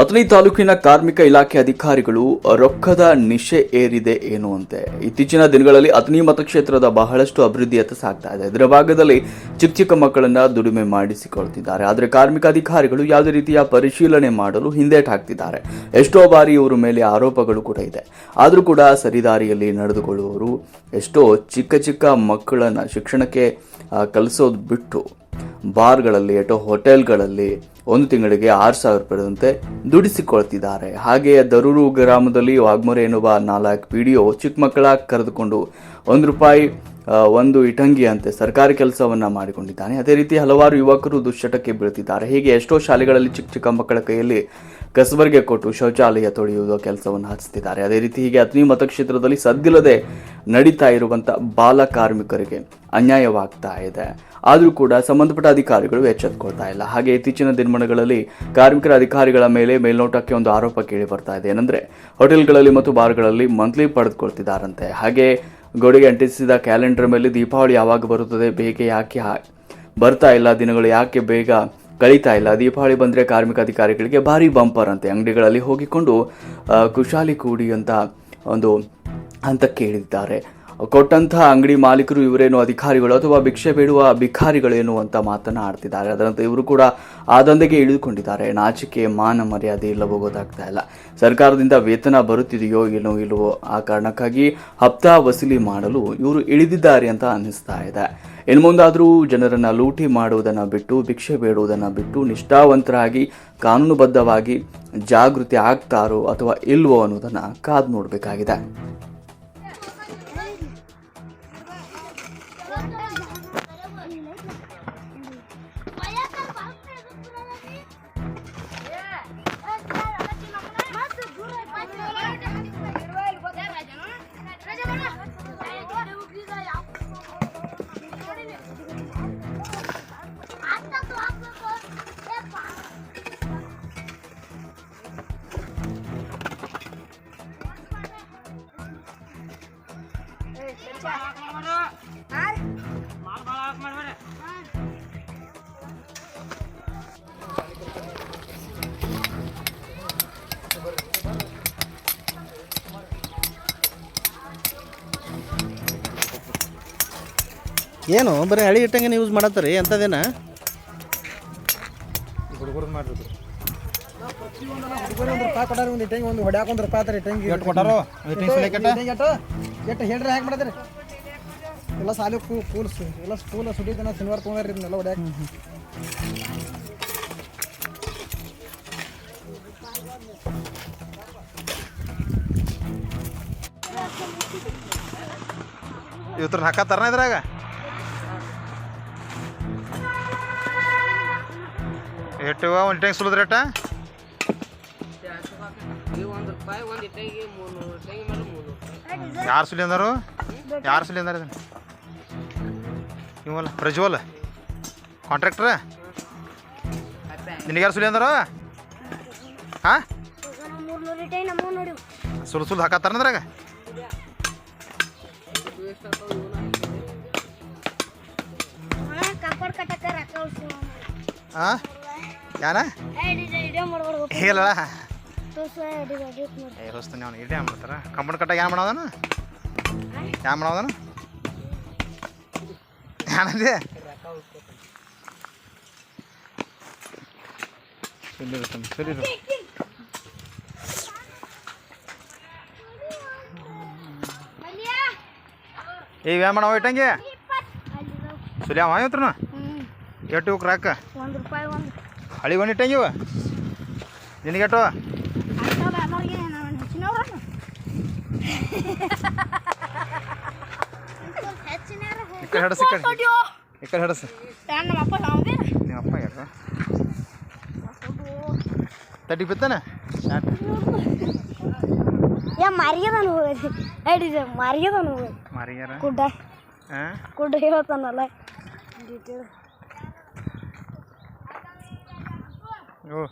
ಅಥಣಿ ತಾಲೂಕಿನ ಕಾರ್ಮಿಕ ಇಲಾಖೆ ಅಧಿಕಾರಿಗಳು ರೊಕ್ಕದ ನಿಶೆ ಏರಿದೆ ಏನು ಅಂತೆ ಇತ್ತೀಚಿನ ದಿನಗಳಲ್ಲಿ ಅಥಣಿ ಮತಕ್ಷೇತ್ರದ ಬಹಳಷ್ಟು ಅಭಿವೃದ್ಧಿಯತ್ತ ಸಾಗ್ತಾ ಇದೆ. ಇದರ ಭಾಗದಲ್ಲಿ ಚಿಕ್ಕ ಚಿಕ್ಕ ಮಕ್ಕಳನ್ನ ದುಡಿಮೆ ಮಾಡಿಸಿಕೊಳ್ತಿದ್ದಾರೆ. ಆದರೆ ಕಾರ್ಮಿಕ ಅಧಿಕಾರಿಗಳು ಯಾವುದೇ ರೀತಿಯ ಪರಿಶೀಲನೆ ಮಾಡಲು ಹಿಂದೇಟ್ ಹಾಕ್ತಿದ್ದಾರೆ. ಎಷ್ಟೋ ಬಾರಿ ಇವರ ಮೇಲೆ ಆರೋಪಗಳು ಕೂಡ ಇದೆ. ಆದರೂ ಕೂಡ ಸರಿದಾರಿಯಲ್ಲಿ ನಡೆದುಕೊಳ್ಳುವವರು ಎಷ್ಟೋ ಚಿಕ್ಕ ಚಿಕ್ಕ ಮಕ್ಕಳನ್ನ ಶಿಕ್ಷಣಕ್ಕೆ ಕಲಿಸೋದು ಬಿಟ್ಟು ಬಾರ್ಗಳಲ್ಲಿ ಅಥವಾ ಹೋಟೆಲ್ಗಳಲ್ಲಿ ಒಂದು ತಿಂಗಳಿಗೆ ಆರು ಸಾವಿರ ರೂಪಾಯಿದಂತೆ ದುಡಿಸಿಕೊಳ್ತಿದ್ದಾರೆ. ಹಾಗೆಯೇ ದರೂರು ಗ್ರಾಮದಲ್ಲಿ ವಾಗ್ಮೊರೆ ಎನ್ನುವ ನಾಲ್ಕು ವಿಡಿಯೋ ಚಿಕ್ಕ ಮಕ್ಕಳ ಕರೆದುಕೊಂಡು ಒಂದು ರೂಪಾಯಿ ಒಂದು ಇಟಂಗಿ ಅಂತೆ ಸರ್ಕಾರಿ ಕೆಲಸವನ್ನ ಮಾಡಿಕೊಂಡಿದ್ದಾನೆ. ಅದೇ ರೀತಿ ಹಲವಾರು ಯುವಕರು ದುಶ್ಚಟಕ್ಕೆ ಬೀಳ್ತಿದ್ದಾರೆ ಹೀಗೆ ಎಷ್ಟೋ ಶಾಲೆಗಳಲ್ಲಿ ಚಿಕ್ಕ ಚಿಕ್ಕ ಮಕ್ಕಳ ಕೈಯಲ್ಲಿ ಕಸಬರಿಗೆ ಕೊಟ್ಟು ಶೌಚಾಲಯ ತೊಳೆಯುವ ಕೆಲಸವನ್ನು ಹಚ್ಚಿದ್ದಾರೆ ಅದೇ ರೀತಿ ಹೀಗೆ ಅಥಣಿ ಮತಕ್ಷೇತ್ರದಲ್ಲಿ ಸದ್ದಿಲ್ಲದೆ ನಡೀತಾ ಇರುವಂತ ಬಾಲ ಕಾರ್ಮಿಕರಿಗೆ ಅನ್ಯಾಯವಾಗ್ತಾ ಇದೆ. ಆದರೂ ಕೂಡ ಸಂಬಂಧಪಟ್ಟ ಅಧಿಕಾರಿಗಳು ಎಚ್ಚೆತ್ತುಕೊಳ್ತಾ ಇಲ್ಲ. ಹಾಗೆ ಇತ್ತೀಚಿನ ದಿನಮಾನಗಳಲ್ಲಿ ಕಾರ್ಮಿಕರ ಅಧಿಕಾರಿಗಳ ಮೇಲೆ ಮೇಲ್ನೋಟಕ್ಕೆ ಒಂದು ಆರೋಪ ಕೇಳಿ ಬರ್ತಾ ಇದೆ. ಏನಂದ್ರೆ, ಹೋಟೆಲ್ಗಳಲ್ಲಿ ಮತ್ತು ಬಾರ್ಗಳಲ್ಲಿ ಮಂತ್ಲಿ ಪಡೆದುಕೊಳ್ತಿದ್ದಾರಂತೆ. ಹಾಗೆ ಗೋಡೆಗೆ ಅಂಟಿಸಿದ ಕ್ಯಾಲೆಂಡರ್ ಮೇಲೆ ದೀಪಾವಳಿ ಯಾವಾಗ ಬರುತ್ತದೆ, ಬೇಗ ಯಾಕೆ ಬರ್ತಾ ಇಲ್ಲ, ದಿನಗಳು ಯಾಕೆ ಬೇಗ ಕಳೀತಾ ಇಲ್ಲ. ದೀಪಾವಳಿ ಬಂದರೆ ಕಾರ್ಮಿಕ ಅಧಿಕಾರಿಗಳಿಗೆ ಭಾರಿ ಬಂಪರ್ ಅಂತೆ. ಅಂಗಡಿಗಳಲ್ಲಿ ಹೋಗಿಕೊಂಡು ಕುಶಾಲಿ ಕೂಡಿ ಅಂತ ಒಂದು ಹಂತಕ್ಕೆ ಇಳಿದಿದ್ದಾರೆ ಕೊಟ್ಟಂತಹ ಅಂಗಡಿ ಮಾಲೀಕರು ಇವರೇನು ಅಧಿಕಾರಿಗಳು ಅಥವಾ ಭಿಕ್ಷೆ ಬೇಡುವ ಭಿಕಾರಿಗಳೇನು ಅಂತ ಮಾತನ್ನು ಆಡ್ತಿದ್ದಾರೆ ಅದರಂತೆ ಇವರು ಕೂಡ ಆ ದಂಧೆಗೆ ಇಳಿದುಕೊಂಡಿದ್ದಾರೆ. ನಾಚಿಕೆ, ಮಾನ ಮರ್ಯಾದೆ ಇಲ್ಲವೋ ಗೊತ್ತಾಗ್ತಾ ಇಲ್ಲ. ಸರ್ಕಾರದಿಂದ ವೇತನ ಬರುತ್ತಿದೆಯೋ ಏನೋ ಇಲ್ಲವೋ ಆ ಕಾರಣಕ್ಕಾಗಿ ಹಪ್ತಾ ವಸೂಲಿ ಮಾಡಲು ಇವರು ಇಳಿದಿದ್ದಾರೆ ಅಂತ ಅನ್ನಿಸ್ತಾ ಇದೆ. ಇನ್ನು ಮುಂದಾದರೂ ಜನರನ್ನು ಲೂಟಿ ಮಾಡುವುದನ್ನು ಬಿಟ್ಟು, ಭಿಕ್ಷೆ ಬೇಡುವುದನ್ನು ಬಿಟ್ಟು ನಿಷ್ಠಾವಂತರಾಗಿ, ಕಾನೂನುಬದ್ಧವಾಗಿ ಜಾಗೃತಿ ಆಗ್ತಾರೋ ಅಥವಾ ಇಲ್ವೋ ಅನ್ನೋದನ್ನು ಕಾದು ನೋಡಬೇಕಾಗಿದೆ. ಏನು ಬರೀ ಹಳಿ ಇಟ್ಟಂಗೆ ಯೂಸ್ ಮಾಡತ್ತರಿ? ಎಂಥದೇನ ಹುಡುಗರು ಮಾಡಿದ್ರು ಒಂದು ರೂಪಾಯಿ ಕೊಟ್ಟಾರ ಒಂದು ಇಟ್ಟಂಗಿ ಒಂದು ಹೊಡ್ಯಾಕ ಒಂದು ರೂಪಾಯಿ ಆತಾರೆ ಇಟ್ಟಂಗಿ. ಎಷ್ಟು ಕೊಟ್ಟಾರೋ? ಇಟ್ಟಿಂಗ್ ಎಷ್ಟು ಹೇಳ್ರಿ ಹ್ಯಾಕ್ ಮಾಡಿದ್ರಿ ಎಲ್ಲ ಸಾಲಿ ಕೂ ಕೂಲ್ಸ್ ಎಲ್ಲ ಸ್ಕೂಲ್ ಸುಟ್ಟಿದ್ದನ ಶನಿವಾರ ತೊಗೊಂಡ್ರಿ ಇದನ್ನೆಲ್ಲ ಹೊಡ್ಯಾಕ. ಇವತ್ರ ಹಾಕತ್ತಾರನ ಇದ್ರಾಗ? ಎಷ್ಟು ಒಂದು ಟೈಮ್ ಸುಲಿದ್ರೆ ರೇಟ ಒಂದು ರೂಪಾಯಿ ಒಂದು ಇಟ್ಟಿಗೆ ಮೂರು ಮೂರ್ನೂರು ಯಾರು ಸುಲಿ ಅಂದರು ಯಾರು ಸುಲಿ ಅಂದಾರ ಇದನ್ನ? ಇವಲ್ಲ ಪ್ರಜ್ವಲ್. ಕಾಂಟ್ರಾಕ್ಟ್ರ ನಿನಗೆ ಯಾರು ಸುಲಿ ಅಂದಾರ ಹಾಂ? ಸುಲ್ ಸುಲ್ ಹಾಕತ್ತಾರ ಅದ್ರಾಗ? ಕಪ್ಪಡ್ ಕಟ್ಟಕ್ಕ ರೊಕ್ಕ ಉಳ್ಸ್ತೀವಿ ಹಾಂ ಯಾನ ಹೇಳಲ್ಲ ತೋರ್ಸ ಎಡಿ ಎಡಿಟ್ ಮಾಡಿ ಏ ರೋಸ್ತಾನೆ ಅವ್ನು ಇಡೇ ಮಾಡ್ತಾರ ಕಟ್ಟಾಗ ಏನು ಮಾಡೋದನ? ಏನು ಮಾಡೋದನ? ಏನಂದೆ ಸರಿ ಸರಿ. ಏ ಏನು ಮಾಡವ ಇಟ್ಟಂಗೆ? ಸುಲಿ ಅವ ಇವತ್ರನ ಹ್ಞೂ ಎಷ್ಟು ಇವ್ಕೆ ರಾಕ? ಒಂದು ರೂಪಾಯಿ ಒಂದು. ಹಳಿ ಒಂದು ಇಟ್ಟಂಗೆ ಇವ? ಹೆಚ್ಚಿನಾರ ಈ ಕಡೆ ಹಡಸ್ ಈ ಕಡೆ ಈ ಕಡೆ ಹಡಸ್ ನಮ್ಮ ಅಪ್ಪ ಸಾಂಬಿ ನಿಮ್ಮ ಅಪ್ಪ ಯಾರು ತಡ್ಡಿ ಬಿತ್ತಾನೆ ಯಾ ಮಾರಿಗದನು ಎಡಿ ಮಾರಿಗದನು ಮಾರಿಗ್ಯಾರ ಕುಡ್ಡ ಹಾಂ ಕುಡ್ಡ ಹೇಳ್ತಾನಲ್ಲ ಡೀಟೇಲ್ ಓ